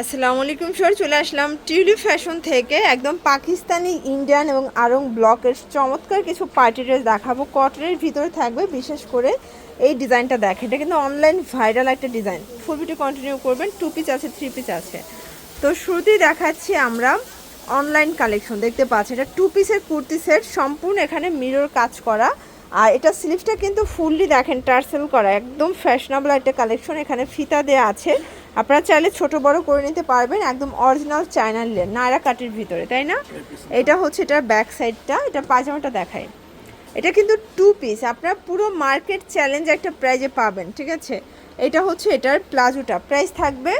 আসসালামু আলাইকুম, স্যার। চলে আসলাম টিউলিপ ফ্যাশন থেকে। একদম পাকিস্তানি, ইন্ডিয়ান এবং আরং ব্লকের চমৎকার কিছু পার্টি ড্রেস দেখাবো। কটনের ভিতরে থাকবে, বিশেষ করে এই ডিজাইনটা দেখে। এটা কিন্তু অনলাইন ভাইরাল একটা ডিজাইন। ফুল ভিডিও কন্টিনিউ করবেন টু পিস আছে থ্রি পিস আছে। তো শুরুতেই দেখাচ্ছি আমরা অনলাইন কালেকশন দেখতে পাচ্ছি এটা টু পিসের কুর্তি সেট সম্পূর্ণ এখানে মিরর কাজ করা। আর এটা স্লিভসটা কিন্তু ফুললি দেখেন টার্সেল করা একদম ফ্যাশনেবল একটা কালেকশন এখানে ফিতা দেওয়া আছে। আপনারা চাইলে ছোট বড় করে নিতে পারবেন একদম অরিজিনাল চায়না লেন নায়রা কাটের ভিতরে তাই না? এটা হচ্ছে এটার ব্যাক সাইডটা এটা পায়জামাটা দেখায় এটা কিন্তু টু পিস আপনারা পুরো মার্কেট চ্যালেঞ্জ একটা প্রাইজে পাবেন ঠিক আছে? এটা হচ্ছে এটার প্লাজোটা প্রাইস থাকবে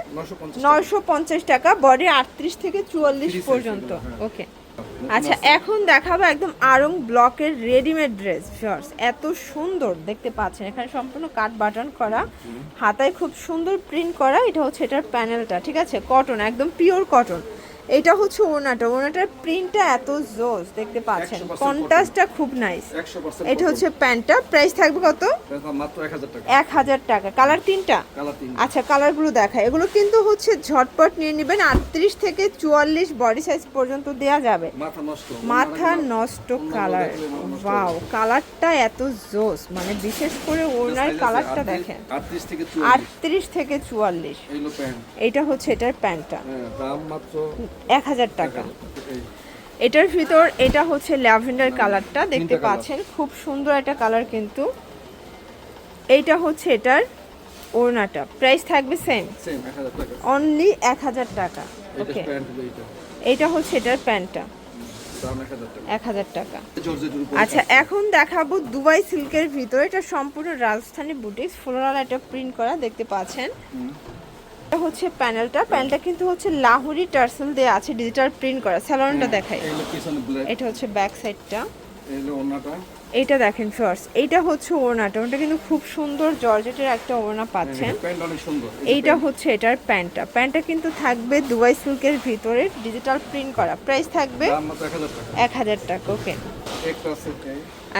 নয়শো পঞ্চাশ টাকা। বডি আটত্রিশ থেকে চুয়াল্লিশ পর্যন্ত ওকে আচ্ছা এখন দেখাবো একদম আরং ব্লকের রেডিমেড ড্রেস শর্টস এত সুন্দর দেখতে পাচ্ছেন। এখানে সম্পূর্ণ কাট বাটন করা হাতায় খুব সুন্দর প্রিন্ট করা এটা হচ্ছে এটার প্যানেলটা ঠিক আছে? কটন একদম পিওর কটন এটা হচ্ছে ওনাটা ওনাটার প্রিন্টটা এত জোস দেখতে পাচ্ছেন। 100% কন্ট্রাস্টটা খুব নাইস এটা হচ্ছে প্যান্টটা। প্রাইস থাকবে কত? মাত্র এক হাজার টাকা। কালার তিনটা? আচ্ছা কালারগুলো দেখায় এগুলো কিন্তু হচ্ছে ঝটপট নিয়ে নেবেন। আটত্রিশ থেকে চুয়াল্লিশ বডি সাইজ পর্যন্ত দেওয়া যাবে। মাথা নষ্ট। মাথা নষ্ট কালার ওয়াও কালারটা এত জোস। মানে বিশেষ করে ওনার কালারটা দেখেন। আটত্রিশ থেকে চুয়াল্লিশ। এটা হচ্ছে এটার প্যান্টটা। হ্যাঁ দাম মাত্র এক হাজার টাকা। এটার ভিতর এটা হচ্ছে ল্যাভেন্ডার কালারটা দেখতে পাচ্ছেন। খুব সুন্দর একটা কালার কিন্তু। এইটা হচ্ছে এটার ওড়নাটা। প্রাইস থাকবে সেম অনলি এক হাজার টাকা। ওকে এইটা। হচ্ছে এটার প্যান্টটা। এক হাজার টাকা। আচ্ছা এখন দেখাবো দুবাই সিল্কের ভিতরে। এটা সম্পূর্ণ রাজস্থানী বুটিক্স। ফ্লোরাল একটা প্রিন্ট করা দেখতে পাচ্ছেন। এটা হচ্ছে প্যানেলটা। প্যানেলটা কিন্তু হচ্ছে লাহুরি টার্সেল দেওয়া আছে ডিজিটাল প্রিন্ট করা। স্যালোনটা দেখাই। এটা হচ্ছে ব্যাক সাইডটা এইটা দেখেন ফার্স্ট এইটা হচ্ছে ওড়নাটা। ওটা কিন্তু খুব সুন্দর জর্জেটের একটা ওড়না পাচ্ছেন। এইটা হচ্ছে এটার প্যান্টটা। প্যান্টটা কিন্তু থাকবে দুবাই সিল্কের ভিতরে ডিজিটাল প্রিন্ট করা। প্রাইস থাকবে এক হাজার টাকা। ওকে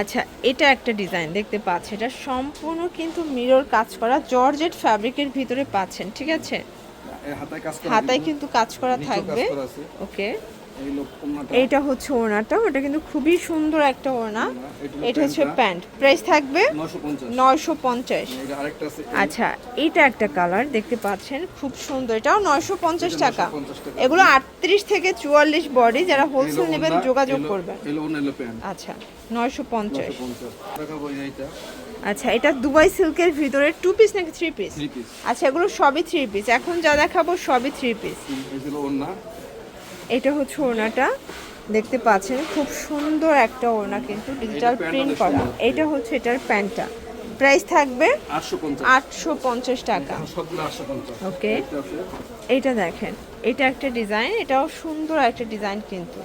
আচ্ছা এটা একটা ডিজাইন দেখতে পাচ্ছেন এটা সম্পূর্ণ কিন্তু মিরর কাজ করা জর্জেট ফ্যাব্রিকের ভিতরে পাচ্ছেন ঠিক আছে? হাতায় কাজ করা কিন্তু কাজ করা থাকবে। ওকে এইটা হচ্ছে ওড়নাটা ওটা কিন্তু খুবই সুন্দর একটা ওড়না। এটা এটা হচ্ছে প্যান্ট। প্রাইস থাকবে নয়শো পঞ্চাশ। এই, আচ্ছা এটা একটা কালার দেখতে পাচ্ছেন খুব সুন্দর। এটাও নয়শো পঞ্চাশ টাকা। এগুলো আটত্রিশ থেকে চুয়াল্লিশ বডি যারা হোলসেল নেবেন যোগাযোগ করবেন। আচ্ছা নয়শো পঞ্চাশ। আচ্ছা এটা দুবাই সিল্কের ভিতরে টু পিস নাকি থ্রি পিস আচ্ছা এগুলো সবই থ্রি পিস এখন যা দেখাবো সবই থ্রি পিস এটা হচ্ছে ওনাটা দেখতে পাচ্ছেন খুব সুন্দর একটা ওড়না কিন্তু ডিজিটাল প্রিন্ট করা। এটা হচ্ছে এটার প্যান্টটা। প্রাইস থাকবে আটশো পঞ্চাশ। টাকা। পঞ্চাশ। Okay. এটা দেখেন এটা একটা ডিজাইন এটাও সুন্দর একটা ডিজাইন কিন্তু।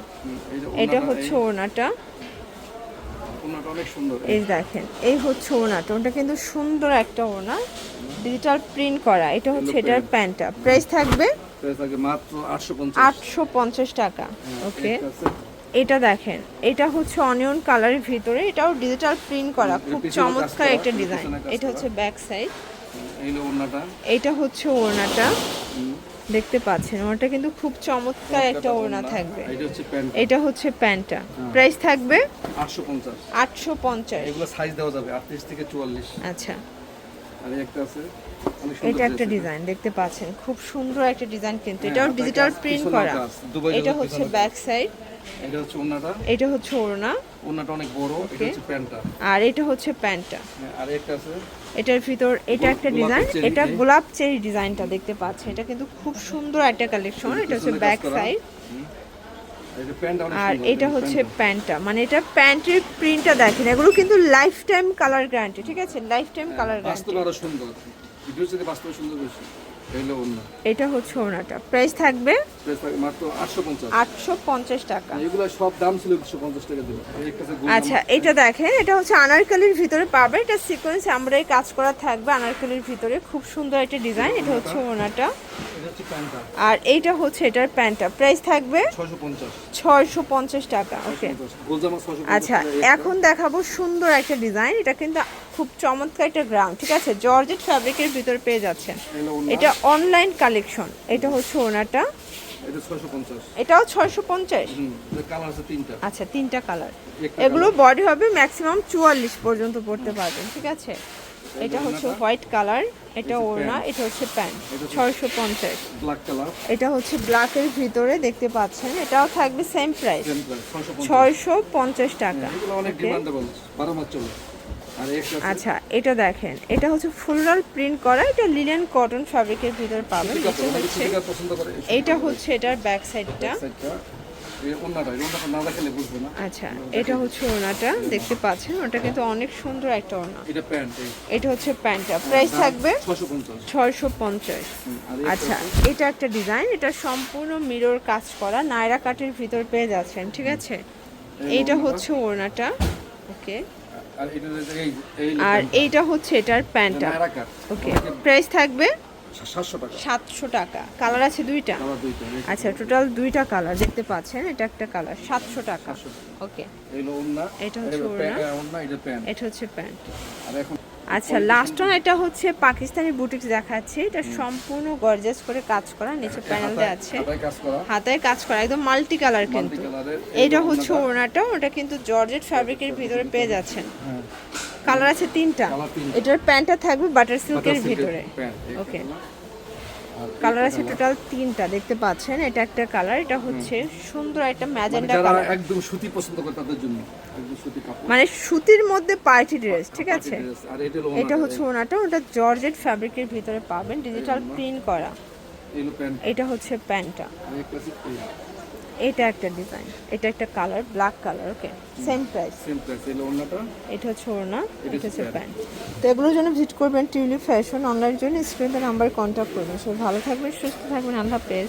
এটা হচ্ছে ওনাটা ওড়নাটা। এই দেখেন এই হচ্ছে ওনাটা ওটা কিন্তু সুন্দর একটা ওনা ডিজিটাল প্রিন্ট করা। এটা হচ্ছে এটার প্যান্টটা। প্রাইস থাকবে আটশো পঞ্চাশ। টাকা। ওকে এটা দেখেন এটা হচ্ছে অনিয়ন কালারের ভিতরে এটাও ডিজিটাল প্রিন্ট করা। খুব চমৎকার একটা ডিজাইন এটা হচ্ছে ব্যাক সাইড এটা হচ্ছে ওড়নাটা। দেখতে পাচ্ছেন ওটা কিন্তু খুব চমৎকার একটা ওড়না থাকবে। এটা হচ্ছে এটা হচ্ছে প্যান্টটা। প্রাইস থাকবে আটশো পঞ্চাশ। আটশো পঞ্চাশ। এগুলো সাইজ দেওয়া যাবে আটত্রিশ থেকে চুয়াল্লিশ। আচ্ছা। আর এই একটা আছে। এটা একটা ডিজাইন দেখতে পাচ্ছেন। খুব সুন্দর একটা ডিজাইন কিন্তু হ্যাঁ, এটাও ডিজিটাল প্রিন্ট করা। এটা হচ্ছে ব্যাক সাইড এটা হচ্ছে ওন্নাটা এটা হচ্ছে ওড়না। ওন্নাটা অনেক বড় এটা হচ্ছে প্যান্টটা। আর এটা হচ্ছে প্যান্টটা। হ্যাঁ, আর একটা আছে। এটার ভিতর এটা একটা ডিজাইন এটা গোলাপ চেরি ডিজাইনটা দেখতে পাচ্ছেন। এটা কিন্তু খুব সুন্দর একটা কালেকশন এটা হচ্ছে ব্যাক সাইড হুম। এটা প্যান্টটা অনেক আর এটা হচ্ছে প্যান্টটা। মানে এটা প্যান্টের প্রিন্টটা দেখেন এগুলো কিন্তু লাইফ টাইম কালার গ্যারান্টি ঠিক আছে? লাইফ টাইম কালার গ্যারান্টি আরও সুন্দর। ভিডিও থেকে বাস্তবে সুন্দর বেশি। এটা হচ্ছে ওনাটা। প্রাইস থাকবে? প্রাইস থাকে মাত্র আটশো পঞ্চাশ। টাকা। এগুলো সব দাম ছিল টাকা আচ্ছা এটা দেখেন এটা হচ্ছে আনারকালির ভিতরে পাবে এটা সিকোয়েন্স আমরাই কাজ করা থাকবে আনারকালির ভিতরে। খুব সুন্দর একটা ডিজাইন এটা হচ্ছে ওনাটা। আর এইটা হচ্ছে এটার প্যান্টটা। প্রাইস থাকবে ছয়শো পঞ্চাশ। টাকা ওকে। আচ্ছা এখন দেখাবো সুন্দর একটা ডিজাইন। এটা কিন্তু খুব চমৎকার একটা গ্রাউন্ড ঠিক আছে? জর্জেট ফ্যাব্রিকের ভিতরে পেয়ে যাচ্ছেন। এটা অনলাইন কালেকশন এটা হচ্ছে ওনাটা এটাও ছয়শো পঞ্চাশ? আচ্ছা তিনটা কালার। এগুলো বডি হবে ম্যাক্সিমাম চুয়াল্লিশ পর্যন্ত পড়তে পারবেন ঠিক আছে? এটা হচ্ছে হোয়াইট কালার এটা ওড়না এটা হচ্ছে প্যান্ট ছয়শো পঞ্চাশ। ব্ল্যাক কালার এটা হচ্ছে ব্ল্যাকের ভিতরে দেখতে পাচ্ছেন এটাও থাকবে সেম প্রাইস ছয়শো পঞ্চাশ। টাকা। একটা আছে আচ্ছা এটা দেখেন এটা হচ্ছে ফুলরাল প্রিন্ট করা এটা লিলেন কটন ফ্যাব্রিকের ভিতরে পাবেন কাপড়, এটা হচ্ছে এটার ব্যাক সাইডটা আচ্ছা এটা হচ্ছে ওনাটা দেখতে পাচ্ছেন ওটা কিন্তু অনেক সুন্দর একটা ওনা এটা প্যান্ট এটা হচ্ছে প্যান্টটা প্রাইস থাকবে ছয়শো পঞ্চাশ। ছয়শো পঞ্চাশ। আর এই আচ্ছা এটা একটা ডিজাইন এটা সম্পূর্ণ মিরর কাজ করা নায়রা কাটের ভিতর পেয়ে যাচ্ছেন ঠিক আছে? এইটা হচ্ছে ওড়নাটা ওকে। আর এইটা হচ্ছে এটার প্যান্টটা। ওকে প্রাইস থাকবে সাতশো টাকা। কালার আছে দুইটা? আচ্ছা টোটাল দুইটা কালার দেখতে পাচ্ছেন এটা একটা কালার সাতশো টাকা। ওকে। এটা হচ্ছে এটা এটা হচ্ছে প্যান্ট। আর এখন আচ্ছা লাস্ট ওয়ান এটা হচ্ছে পাকিস্তানি বুটিক্স দেখাচ্ছি। এটা সম্পূর্ণ গর্জাস করে কাজ করা নিচে প্যানেল দেওয়া আছে। হাতায় কাজ করা। একদম মাল্টি কালার কিন্তু। এটা হচ্ছে ওনাটা ওটা কিন্তু জর্জেট ফ্যাব্রিকের ভিতরে পেয়ে যাচ্ছেন। হ্যাঁ। কালার আছে তিনটা। এটার প্যান্টটা থাকবে বাটার সিল্কের ভিতরে। ওকে কালার আছে টোটাল তিনটা দেখতে পাচ্ছেন? এটা একটা কালার এটা হচ্ছে সুন্দর একটা ম্যাজেন্ডা যারা কালার একদম সুতি পছন্দ করে তাদের জন্য একদম সুতি কাপড়। মানে সুতির মধ্যে পার্টি ড্রেস ঠিক আছে? আর এটা হলো এটা হচ্ছে ওনাটা ওটা জর্জেট ফ্যাব্রিকের ভিতরে পাবেন ডিজিটাল প্রিন্ট করা। এটা হচ্ছে প্যান্টটা। এটা একটা ডিজাইন এটা একটা colour black colour okay same price same price এই ওন্নাটা এটা হচ্ছে ওড়না এটা হচ্ছে প্যান্ট তো এগুলোর জন্য ভিজিট করবেন টিউলিপ ফ্যাশন অনলাইন জন্য স্ক্রিনে নাম্বার কন্ট্যাক্ট করবেন। সবাই ভালো থাকবেন সুস্থ থাকবেন আল্লাহ হাফেজ।